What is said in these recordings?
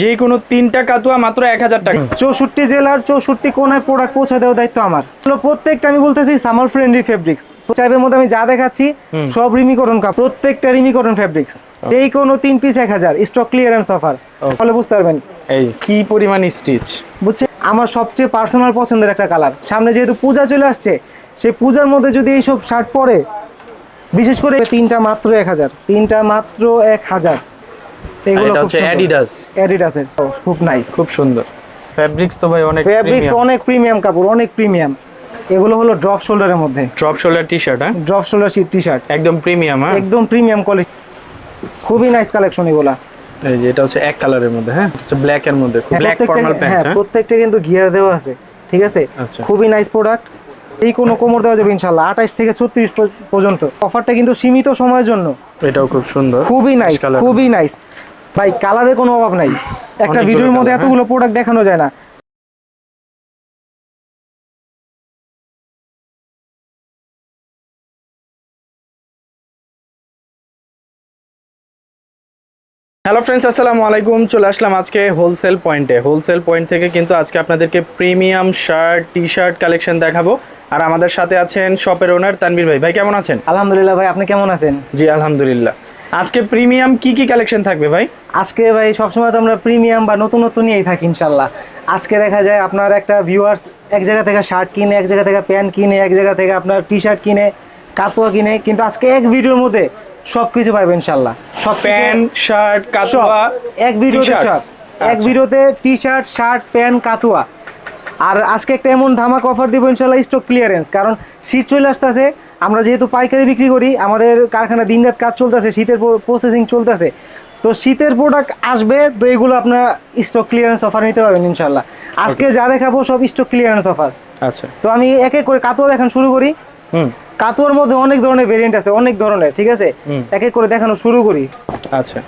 যে কোনো তিনটা কাতুয়া মাত্র এক হাজার টাকা। চৌষট্টি জেলার চৌষট্টি কোনায় প্রোডাক্ট পৌঁছে দেওয়ার দায়িত্ব আমার। প্রত্যেকটা আমি বলতেছি সামার ফ্রেন্ডলি ফেব্রিক্স চাইবের মধ্যে আমি যা দেখাচ্ছি সব রিমিকরণ কাপ প্রত্যেকটা রিমিকরণ ফেব্রিক্স এই কোনো তিন পিস এক হাজার স্টক ক্লিয়ারেন্স অফার তাহলে বুঝতে পারবেন। এই কি পরিমাণ স্টিচ বুঝছে আমার সবচেয়ে পার্সোনাল পছন্দের একটা কালার সামনে যেহেতু পূজা চলে আসছে সেই পূজার মধ্যে যদি এইসব শার্ট পরে বিশেষ করে তিনটা মাত্র এক হাজার তিনটা মাত্র এক হাজার। এগুলো হচ্ছে অ্যাডিডাস অ্যাডিডাসের খুব নাইস খুব সুন্দর। ফ্যাব্রিক্স তো ভাই অনেক ফেব্রিক্স অনেক প্রিমিয়াম কাপড় অনেক প্রিমিয়াম এগুলো হলো ড্রপ শোল্ডারের মধ্যে। ড্রপ শোল্ডার টি শার্ট হ্যাঁ? ড্রপ শোল্ডার টি শার্ট একদম প্রিমিয়াম হ্যাঁ? একদম প্রিমিয়াম কোয়ালিটি খুবই নাইস কালেকশন এগুলা। এই যে এটা হচ্ছে এক কালারের মধ্যে হ্যাঁ? হচ্ছে ব্ল্যাক এর মধ্যে হ্যাঁ, ব্ল্যাক ফর্মাল হ্যাঁ প্যান্ট হ্যাঁ প্রত্যেকটা কিন্তু গিয়ার দেওয়া আছে ঠিক আছে? আচ্ছা। খুবই নাইস প্রোডাক্ট এই কোনো কোমর দেওয়া যাবে ইনশাল্লাহ আঠাইশ থেকে ছত্রিশ পর্যন্ত। অফারটা কিন্তু সীমিত সময়ের জন্য। এটাও খুব সুন্দর। খুবই নাইস খুবই নাইস ভাই কালারের কোনো অভাব নাই। একটা ভিডিওর মধ্যে এতগুলো প্রোডাক্ট দেখানো যায় না। হ্যালো ফ্রেন্ডস আসসালামু আলাইকুম। চলে আসলাম আজকে হোলসেল পয়েন্টে হোলসেল পয়েন্ট থেকে কিন্তু আজকে আপনাদেরকে premium shirt T shirt collection দেখাবো। আর আমাদের সাথে আছেন শপের ওনার তানভীর ভাই। ভাই কেমন আছেন? আলহামদুলিল্লাহ ভাই আপনি কেমন আছেন? জি আলহামদুলিল্লাহ। আজকে প্রিমিয়াম কি কি কালেকশন থাকবে ভাই? আজকে ভাই সবসময় তো আমরা প্রিমিয়াম বা নতুন নতুন নিয়েই থাকি ইনশাল্লাহ। আজকে দেখা যায় আপনার একটা ভিউয়ার্স এক জায়গা থেকে শার্ট কিনে এক জায়গা থেকে প্যান্ট কিনে এক জায়গা থেকে আপনার টি শার্ট কিনে কাতুয়া কিনে কিন্তু আজকে এক ভিডিওর মধ্যে সব কিছু পাবেন ইনশাল্লাহ সব প্যান্ট শার্ট কাতুয়া এক ভিডিওতে সব। এক আচ্ছা। ভিডিওতে টি শার্ট শার্ট প্যান্ট কাতুয়া। আর আজকে একটা এমন ধামাক অফার দিব ইনশাল্লাহ স্টক ক্লিয়ারেন্স কারণ শীত চলে আসতেছে আমরা যেহেতু পাইকারি বিক্রি করি আমাদের কারখানা দিনরাত কাজ চলতেছে শীতের প্রসেসিং চলতেছে। তো শীতের প্রোডাক্ট আসবে তো এগুলো আপনার স্টক ক্লিয়ারেন্স অফার নিতে পারবেন ইনশাল্লাহ আজকে যা দেখাবো সব স্টক ক্লিয়ারেন্স অফার আচ্ছা। তো আমি এক এক করে কাতুয়া দেখান শুরু করি। হুম। কাতুয়ার মধ্যে অনেক ধরনের ভেরিয়েন্ট আছে অনেক ধরনের ঠিক আছে? এক এক করে দেখানো শুরু করি। আচ্ছা।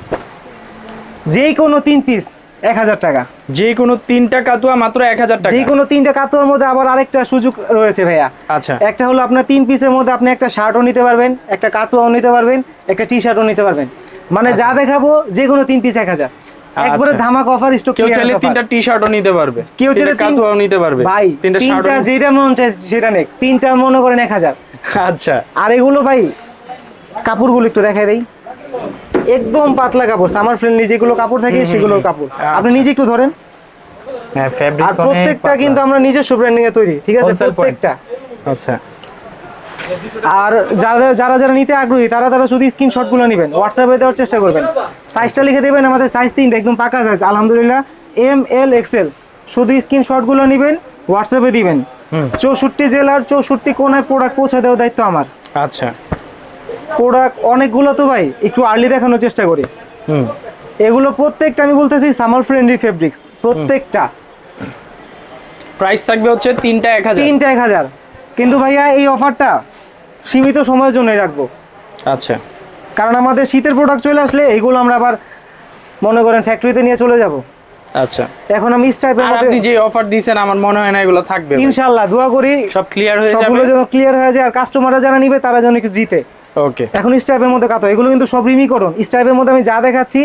যেই কোনো তিন পিস এক হাজার টাকা। যে কোনো তিনটা কাতুয়া মাত্র এক হাজার টাকা। যে কোনো তিনটা কাতুয়ার মধ্যে আবার আরেকটা সুযোগ রয়েছে ভাইয়া। আচ্ছা। একটা হলো আপনার তিন পিসের মধ্যে আপনি একটা শার্টও নিতে পারবেন একটা কাতুয়াও নিতে পারবেন একটা টি শার্টও নিতে পারবেন। মানে যা দেখাবো যে কোনো তিন পিস এক হাজার। একবারে আচ্ছা। ধামাক অফার স্টক কেউ চাইলে তিনটা টি শার্টও নিতে পারবে কেউ চাইলে কাতুয়াও নিতে পারবে ভাই তিনটা শার্টও যেটা মন চাই সেটা নেই তিনটা মনে করেন এক হাজার। আচ্ছা। আর এগুলো ভাই কাপড়গুলো একটু দেখাই দেই। একদম পাতলা কাপড়। সামার ফ্রেন্ডলি যেগুলো কাপড় থাকে সেগুলোর কাপড়। আপনি আচ্ছা। নিজে একটু ধরেন। হ্যাঁ আর প্রত্যেকটা কিন্তু আমরা নিজস্ব ব্র্যান্ডিং এ তৈরি ঠিক আছে? প্রত্যেকটা। আচ্ছা। আর যারা যারা যারা নিতে আগ্রহী তারা তারা শুধু স্ক্রিনশটগুলো নেবেন হোয়াটসঅ্যাপে দেওয়ার চেষ্টা করবেন। সাইজটা লিখে দেবেন আমাদের সাইজ তিনটা একদম পাকা সাইজ আলহামদুলিল্লাহ এম এল এক্সেল শুধু স্ক্রিনশটগুলো নেবেন হোয়াটসঅ্যাপে দিবেন। চৌষট্টি জেলার চৌষট্টি কোনায় প্রোডাক্ট পৌঁছে দেওয়ার দায়িত্ব আমার। আচ্ছা। প্রোডাক্ট অনেকগুলো তো ভাই একটু আর্লি দেখানোর চেষ্টা করি। হুম। এগুলো প্রত্যেকটা আমি বলতেছি সামার ফ্রেন্ডলি ফেব্রিক্স প্রত্যেকটা। প্রাইস থাকবে হচ্ছে তিনটা এক হাজার। তিনটা এক হাজার। কিন্তু ভাইয়া এই অফারটা সীমিত সময়ের জন্যই রাখব। আচ্ছা। কারণ আমাদের শীতের প্রোডাক্ট চলে আসলে এইগুলো আমরা আবার মনে করেন ফ্যাক্টরিতে নিয়ে চলে যাব। আচ্ছা। এখন আমি স্টাইপের আর মধ্যে আপনি যে অফার দিয়েছেন আমার মনে হয় না এগুলো থাকবে। ইনশাআল্লাহ দোয়া করি সব ক্লিয়ার হয়ে যাবে। সবগুলো যেন ক্লিয়ার হয়ে যায় আর কাস্টমাররা যারা নিবে তারা যেন একটু জিতে। ওকে এখন স্টাইপের মধ্যে কাতো এগুলো কিন্তু সব রিমিকরণ স্টাইপের মধ্যে আমি যা দেখাচ্ছি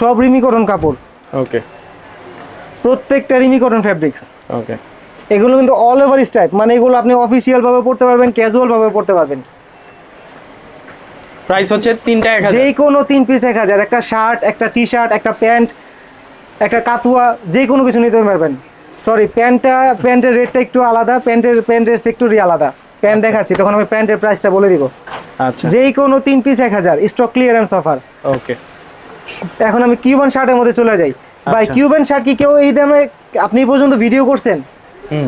সব রিমিকরণ কাপড়। ওকে প্রত্যেকটা রিমিকরণ ফ্যাব্রিক্স ওকে এগুলো কিন্তু অল ওভার স্টাইপ মানে এগুলো আপনি অফিসিয়াল ভাবে পড়তে পারবেন ক্যাজুয়াল ভাবে পড়তে পারবেন। প্রাইস হচ্ছে তিনটা এক যেই কোনো তিন পিস এক হাজার একটা শার্ট একটা টি শার্ট একটা প্যান্ট একটা কাতুয়া যে কোনো কিছু নিতে পারবেন। সরি প্যান্টটা প্যান্টের রেটটা একটু আলাদা প্যান্টের প্যান্টের সেক্টরই আলাদা। প্যান্ট দেখাচ্ছি তখন আমি প্যান্টের প্রাইসটা বলে দিব। আচ্ছা। যেই কোনো তিন পিস এক হাজার স্টক ক্লিয়ারেন্স অফার ওকে এখন আমি কিউবান শার্টের মধ্যে চলে যাই। ভাই আচ্ছা। কিউবান শার্ট কি কেউ এই দামে আপনি পর্যন্ত ভিডিও করছেন।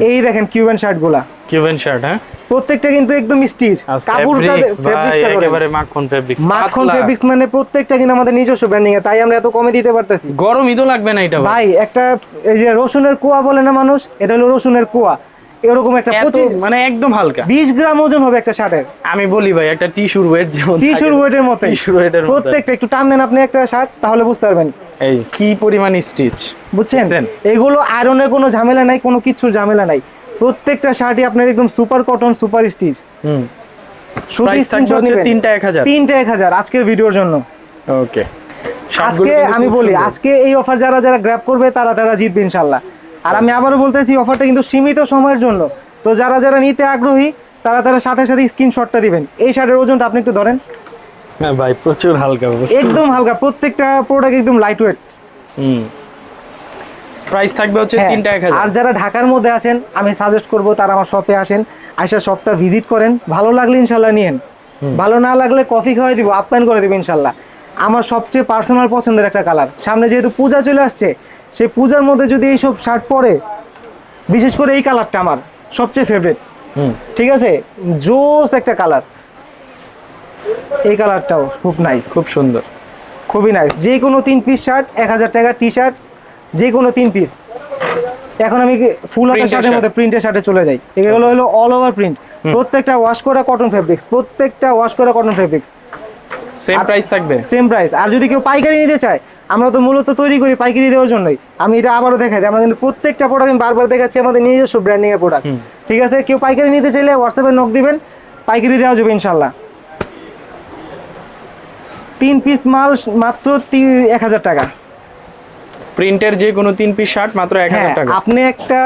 এই দেখেন কিউবান শার্টগুলা কিউবেন শার্ট হ্যাঁ? প্রত্যেকটা কিন্তু একদম স্টিচ কাপড়টা ফেব্রিক্সটা একেবারে মাখন ফেব্রিক্স মাখন ফেব্রিক্স মানে প্রত্যেকটা কিন্তু আমাদের নিজস্ব ব্র্যান্ডিং এ তাই আমরা এত কমে দিতে পারতেছি। গরম ঈদও লাগবে না এটা ভাই একটা এই যে রসুনের কুয়া বলে না মানুষ? এটা হলো রসুনের কুয়া। এরকম একটা পঁচিশ মানে একদম হালকা। বিশ গ্রাম ওজন হবে একটা শার্টের। আমি বলি ভাই একটা টিস্যুর ওয়েট যেমন টিস্যুর ওয়েটের মতো টিস্যুর ওয়েটের মতো প্রত্যেকটা একটু টান দেন আপনি একটা শার্ট তাহলে বুঝতে পারবেন। এই কি পরিমাণ স্টিচ বুঝছেন? এগুলো আয়রনের কোনো ঝামেলা নাই কোনো কিছুর ঝামেলা নাই। প্রত্যেকটা শার্টই আপনার একদম সুপার কটন সুপার স্টিচ হুম। তিনটা এক হাজার। তিনটা এক হাজার আজকের ভিডিওর জন্য। ওকে আজকে আমি বলি আজকে এই অফার যারা যারা গ্র্যাব করবে তারা তারা জিতবে ইনশাল্লাহ আর আমি আবারও বলতেছি অফারটা কিন্তু সীমিত সময়ের জন্য। তো যারা যারা নিতে আগ্রহী তারা তারা সাথে সাথে স্ক্রিনশটটা দিবেন। এই শার্টের ওজনটা আপনি একটু ধরেন। হ্যাঁ ভাই প্রচুর হালকা একদম হালকা প্রত্যেকটা প্রোডাক্ট একদম লাইট ওয়েট হুম। প্রাইস থাকবে হচ্ছে হ্যাঁ, তিনটা এক আর যারা ঢাকার মধ্যে আছেন আমি সাজেস্ট করব তারা আমার শপে আসেন আইসা শপটা ভিজিট করেন। ভালো লাগলে ইনশাল্লাহ নিয়েন। ভালো না লাগলে কফি খাওয়াই দিব আপ্যায়ন করে দিব ইনশাল্লাহ। আমার সবচেয়ে পার্সোনাল পছন্দের একটা কালার সামনে যেহেতু পূজা চলে আসছে সেই পূজার মধ্যে যদি এইসব শার্ট পরে বিশেষ করে এই কালারটা আমার সবচেয়ে ফেভারিট হুম। ঠিক আছে? জোস একটা কালার। এই কালারটাও খুব নাইস খুব সুন্দর। খুবই নাইস যে কোনো তিন পিস শার্ট এক হাজার টাকা টি শার্ট যে কোনো তিন পিস এখন আমি ফুল হাতা শার্টের মধ্যে প্রিন্টের শার্টে চলে যাই। এগুলো হলো অল ওভার প্রিন্ট প্রত্যেকটা ওয়াশ করা কটন ফেব্রিক্স প্রত্যেকটা ওয়াশ করা কটন ফেব্রিক্স সেম প্রাইস থাকবে? সেম প্রাইস আর যদি কেউ পাইকারি নিতে চায় আমরা তো মূলত তৈরি করি পাইকারি দেওয়ার জন্যই। আমি এটা আবারও দেখাই দিই আমরা কিন্তু প্রত্যেকটা প্রোডাক্ট আমি বারবার দেখাচ্ছি আমাদের নিজস্ব ব্র্যান্ডিং এর প্রোডাক্ট ঠিক আছে? কেউ পাইকারি নিতে চাইলে হোয়াটসঅ্যাপে নক দিবেন পাইকারি দেওয়া যাবে ইনশাল্লাহ তিন পিস মাল মাত্র এক হাজার টাকা। প্রিন্টের যে কোনো তিন পিস শার্ট মাত্র এক হাজার টাকা। আপনি একটা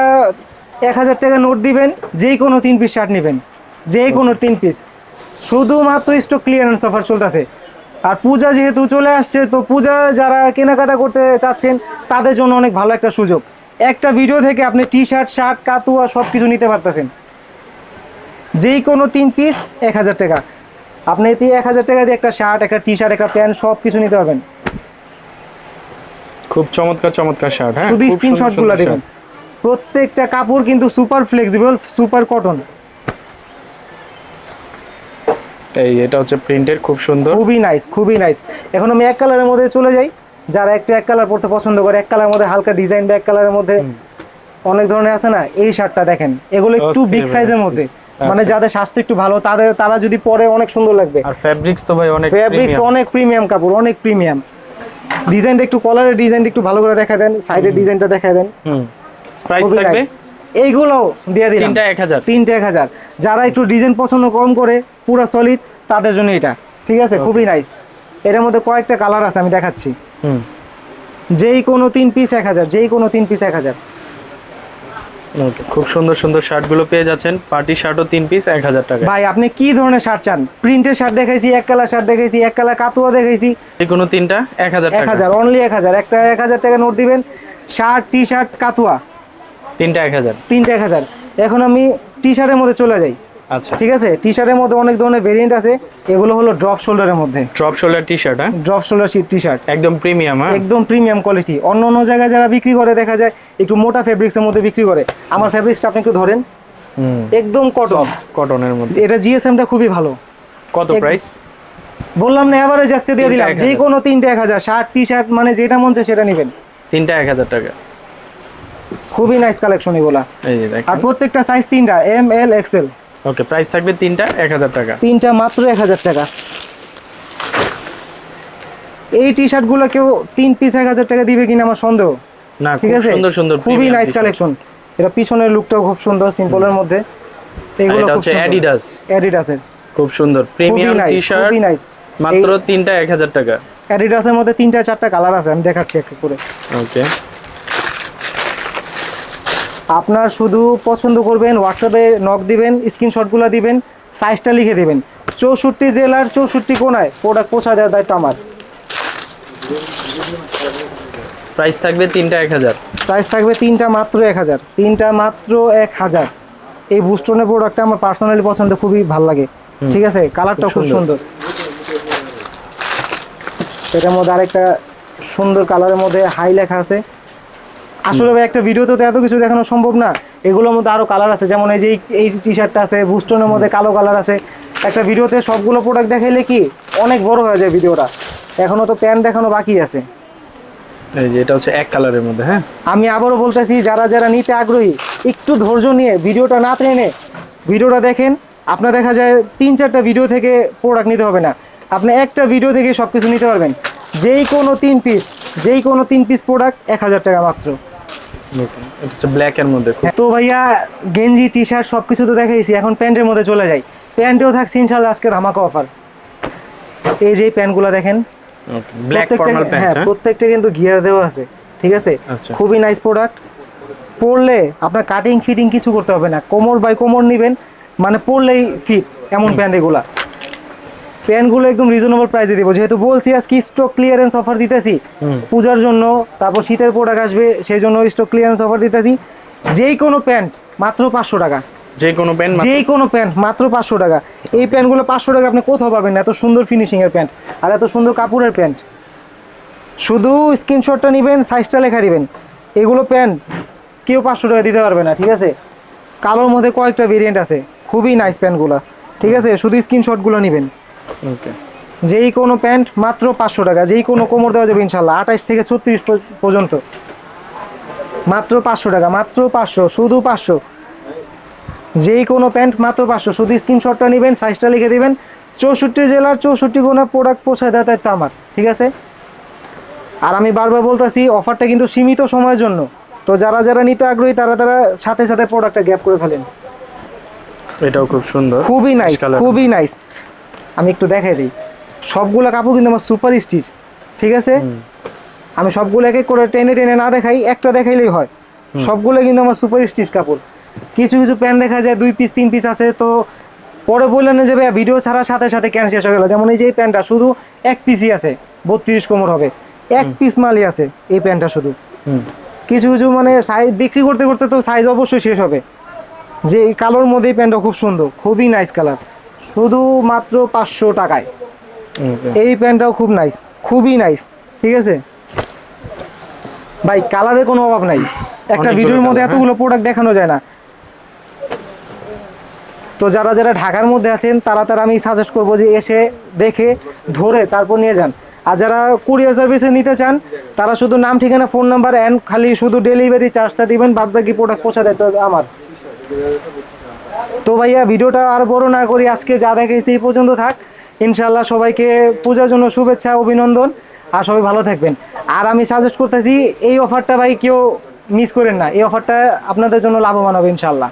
এক হাজার টাকা নোট দিবেন যেই কোনো তিন পিস শার্ট নেবেন যে কোনো তিন পিস শুধুমাত্র স্টক ক্লিয়ারেন্স অফার চলতেছে। আর পূজা যেহেতু চলে আসছে তো পূজা যারা কেনাকাটা করতে চাচ্ছেন তাদের জন্য অনেক ভালো একটা সুযোগ। একটা ভিডিও থেকে আপনি টি শার্ট শার্ট কাতুয়া সব কিছু নিতে পারতেছেন। যেই কোনো তিন পিস এক হাজার টাকা। আপনি এতে এক হাজার টাকা দিয়ে একটা শার্ট একটা টি শার্ট একটা প্যান্ট সব কিছু নিতে পারবেন। খুব চমৎকার চমৎকার শার্ট হ্যাঁ? শুধু খুব সুন্দর স্ক্রিনশটগুলো সুন্দর দেবেন প্রত্যেকটা কাপড় কিন্তু সুপার ফ্লেক্সিবল সুপার কটন এই এটা হচ্ছে প্রিন্টের খুব সুন্দর। খুবই নাইস খুবই নাইস এখন আমি এক কালারের মধ্যে চলে যাই। যারা একটু এক কালার পড়তে পছন্দ করে এক কালারের মধ্যে হালকা ডিজাইন বা এক কালারের মধ্যে অনেক ধরনের আছে না এই শার্টটা দেখেন। এগুলো একটু বিগ সাইজের মধ্যে। আচ্ছা। মানে যাদের স্বাস্থ্য একটু ভালো তাদের তারা যদি পরে অনেক সুন্দর লাগবে। আর ফ্যাব্রিক্স তো ভাই অনেক ফেব্রিক্স অনেক প্রিমিয়াম কাপড় অনেক প্রিমিয়াম ডিজাইনটা একটু কলারের ডিজাইনটা একটু ভালো করে দেখা দেন সাইডের ডিজাইনটা দেখা দেন। প্রাইস থাকবে? এইগুলো দিয়ে দিলাম। তিনটা এক হাজার। তিনটে এক হাজার। যারা একটু ডিজাইন পছন্দ কম করে পুরো সলিড তাদের জন্য এটা। ঠিক আছে? খুবই নাইস এটার মধ্যে কয়েকটা কালার আছে আমি দেখাচ্ছি। যেই কোনো তিন পিস এক হাজার যেই কোনো তিন পিস এক হাজার। খুব সুন্দর সুন্দর শার্টগুলো পেয়ে যাচ্ছেন। পার্টি শার্টও তিন পিস এক হাজার টাকা ভাই আপনি কি ধরনের শার্ট চান? প্রিন্টের শার্ট দেখাইছি এক কালার শার্ট দেখাইছি এক কালার কাতুয়া দেখাইছি। যে কোনো তিনটা এক হাজার এক হাজার অনলি এক হাজার। একটা এক হাজার টাকা নোট দিবেন শার্ট টি শার্ট কাতুয়া। তিনটা এক হাজার। তিনটে এক হাজার। এখন আমি টি শার্টের মধ্যে চলে যাই। আচ্ছা। ঠিক আছে টি শার্টের মধ্যে অনেক ধরনের ভেরিয়েন্ট আছে। এগুলো হলো ড্রপ শোল্ডারের মধ্যে। ড্রপ শোল্ডার টি শার্ট হ্যাঁ? ড্রপ শোল্ডার টি শার্ট একদম প্রিমিয়াম একদম প্রিমিয়াম কোয়ালিটি অন্য অন্য জায়গায় যারা বিক্রি করে দেখা যায় একটু মোটা ফেব্রিক্সের মধ্যে বিক্রি করে। আমার ফেব্রিক্সটা আপনি একটু ধরেন। একদম কটন কটনের মধ্যে। এটা জিএসএমটা খুবই ভালো। কত প্রাইস বললাম না এভারেজ আজকে দিয়ে দিলাম। যে কোনো তিনটে এক হাজার। শার্ট টি শার্ট মানে যেটা মন চায় সেটা নেবেন। তিনটা এক হাজার টাকা। খুবই নাইস কালেকশন এগুলা। আর প্রত্যেকটা সাইজ তিনটা M L XL okay price থাকবে তিনটা এক হাজার টাকা। তিনটা মাত্র এক হাজার টাকা। এই টি শার্টগুলো কেউ তিন পিস এক হাজার টাকা দিবে কিনা আমার সন্দেহ? না ঠিক আছে? সুন্দর সুন্দর খুবই নাইস কালেকশন এটা পিছনের লুকটাও খুব সুন্দর সিম্পলের মধ্যে। এগুলো খুব হচ্ছে সুন্দর। অ্যাডিডাস অ্যাডিডাসের খুব সুন্দর প্রিমিয়াম টি শার্ট খুবই নাইস মাত্র তিনটা এক হাজার টাকা। অ্যাডিডাসের মধ্যে তিনটা চারটা কালার আছে আমি দেখাচ্ছি এক করে। ওকে আপনার শুধু পছন্দ করবেন হোয়াটসঅ্যাপে নক দিবেন স্ক্রিনশটগুলো দিবেন সাইজটা লিখে দেবেন। চৌষট্টি জেলার চৌষট্টি কোনায় প্রোডাক্ট পৌঁছা দেওয়ার দায়িত্ব আমার। প্রাইস থাকবে তিনটা এক হাজার। প্রাইস থাকবে তিনটা মাত্র এক হাজার। তিনটা মাত্র এক হাজার। এই বুস্টনের প্রোডাক্টটা আমার পার্সোনালি পছন্দ খুবই ভালো লাগে। ঠিক আছে? কালারটা খুব। সুন্দর। এটার মধ্যে আরেকটা সুন্দর কালারের মধ্যে হাই লেখা আছে। আসলে ভাই একটা ভিডিওতে তো এত কিছু দেখানো সম্ভব না। এগুলোর মধ্যে আরও কালার আছে যেমন এই যে এই- টি শার্টটা আছে বুস্টনের মধ্যে কালো কালার আছে। একটা ভিডিওতে সবগুলো প্রোডাক্ট দেখাইলে কি অনেক বড় হয়ে যায় ভিডিওটা এখনও তো প্যান্ট দেখানো বাকি আছে। এই যে এটা হচ্ছে এক কালারের মধ্যে হ্যাঁ? আমি আবারও বলতেছি যারা যারা নিতে আগ্রহী একটু ধৈর্য নিয়ে ভিডিওটা না টেনে ভিডিওটা দেখেন। আপনার দেখা যায় তিন চারটা ভিডিও থেকে প্রোডাক্ট নিতে হবে না। আপনি একটা ভিডিও থেকে সব কিছু নিতে পারবেন। যেই কোনো তিন পিস যেই কোনো তিন পিস প্রোডাক্ট এক হাজার টাকা মাত্র। ব্ল্যাক এর মধ্যে তো ভাইয়া গেঞ্জি টি শার্ট সব কিছু তো দেখাইছি এখন প্যান্টের মধ্যে চলে যাই। প্যান্টেও থাকছে ইনশাল্লাহ আজকে ধামাকা অফার এই যে প্যান্টগুলো দেখেন ব্ল্যাক প্রত্যেকটা ফর্মাল হ্যাঁ প্রত্যেকটা কিন্তু গিয়ার দেওয়া আছে ঠিক আছে? আচ্ছা। খুবই নাইস প্রোডাক্ট পরলে আপনার কাটিং ফিটিং কিছু করতে হবে না। কোমর বাই কোমর নেবেন মানে পরলেই ফিট এমন প্যান্ট এগুলা। প্যান্টগুলো একদম রিজনেবল প্রাইসে দিব। যেহেতু বলছি আজকে স্টক ক্লিয়ারেন্স অফার দিতেছি। পূজার জন্য তারপর শীতের প্রোডাক্ট আসবে সেই জন্য স্টক ক্লিয়ারেন্স অফার দিতেছি। যেই কোনো প্যান্ট মাত্র পাঁচশো টাকা। যে কোনো প্যান্ট যেই কোনো প্যান্ট মাত্র পাঁচশো টাকা। এই প্যান্টগুলো পাঁচশো টাকা আপনি কোথাও পাবেন না এত সুন্দর ফিনিশিং এর প্যান্ট। আর এত সুন্দর কাপড়ের প্যান্ট। শুধু স্ক্রিনশটটা নেবেন সাইজটা লেখা দিবেন। এগুলো প্যান্ট কেউ পাঁচশো টাকা দিতে পারবে না ঠিক আছে? কালোর মধ্যে কয়েকটা ভেরিয়েন্ট আছে। খুবই নাইস প্যান্টগুলো ঠিক আছে? শুধু স্ক্রিনশটগুলো নেবেন। ওকে যেই কোনো প্যান্ট মাত্র পাঁচশো টাকা যেই কোনো কোমর দেওয়া যাবে ইনশাল্লাহ আঠাইশ থেকে ছত্রিশ পর্যন্ত। মাত্র পাঁচশো টাকা মাত্র পাঁচশো শুধু পাঁচশো। যেই কোনো প্যান্ট মাত্র পাঁচশো শুধু স্ক্রিনশটটা নেবেন সাইজটা লিখে দিবেন। চৌষট্টি জেলার চৌষট্টি কোনো প্রোডাক্ট পৌঁছায় তাই তো আমার ঠিক আছে? আর আমি বারবার বলতেছি অফারটা কিন্তু সীমিত সময়ের জন্য। তো যারা যারা নিতে আগ্রহী তারা তারা সাথে সাথে প্রোডাক্টটা গ্যাপ করে ফেলেন। এটাও খুব সুন্দর। খুবই নাইস খুবই নাইস আমি একটু দেখাই দিই। সবগুলো কাপড় কিন্তু আমার সুপার স্টিচ ঠিক আছে? আমি সবগুলো এক এক করে টেনে টেনে না দেখাই একটা দেখাইলেই হয়। সবগুলো কিন্তু আমার সুপার স্টিচ কাপড়। কিছু কিছু প্যান্ট দেখা যায় দুই পিস তিন পিস আছে তো পরে বললেন যে ভাইয়া ভিডিও ছাড়ার সাথে সাথে ক্যান শেষ হয়ে গেল? যেমন এই যে এই প্যান্টটা শুধু এক পিসই আছে বত্রিশ কোমর হবে। এক পিস মালই আছে এই প্যান্টটা শুধু। কিছু কিছু মানে সাইজ বিক্রি করতে করতে তো সাইজ অবশ্যই শেষ হবে। যে এই কালোর মধ্যে এই প্যান্টটা খুব সুন্দর খুবই নাইস কালার শুধু মাত্র পাঁচশো টাকায়। এই প্যান্টটাও খুব নাইস খুবই নাইস ঠিক আছে? ভাই কালারের কোনো অভাব নাই। একটা ভিডিওর মধ্যে এতগুলো প্রোডাক্ট দেখানো যায় না। তো যারা যারা ঢাকার মধ্যে আছেন তারা তারা আমি সাজেস্ট করব যে এসে দেখে ধরে তারপর নিয়ে যান। আর যারা কুরিয়ার সার্ভিসে নিতে চান তারা শুধু নাম ঠিকানা ফোন নাম্বার অ্যান্ড খালি শুধু ডেলিভারি চার্জটা দিবেন বাদ বাকি প্রোডাক্ট পৌঁছা দেয় তো আমার। তো ভাইয়া, ভিডিওটা আর বড় না করি আজকে যা দেখেছি এই পর্যন্ত থাক। ইনশাল্লাহ সবাইকে পূজার জন্য শুভেচ্ছা, অভিনন্দন, আর সবাই ভালো থাকবেন। আর আমি সাজেস্ট করতেছি, এই অফারটা ভাই কেউ মিস করেন না। এই অফারটা আপনাদের জন্য লাভবান হবে ইনশাল্লাহ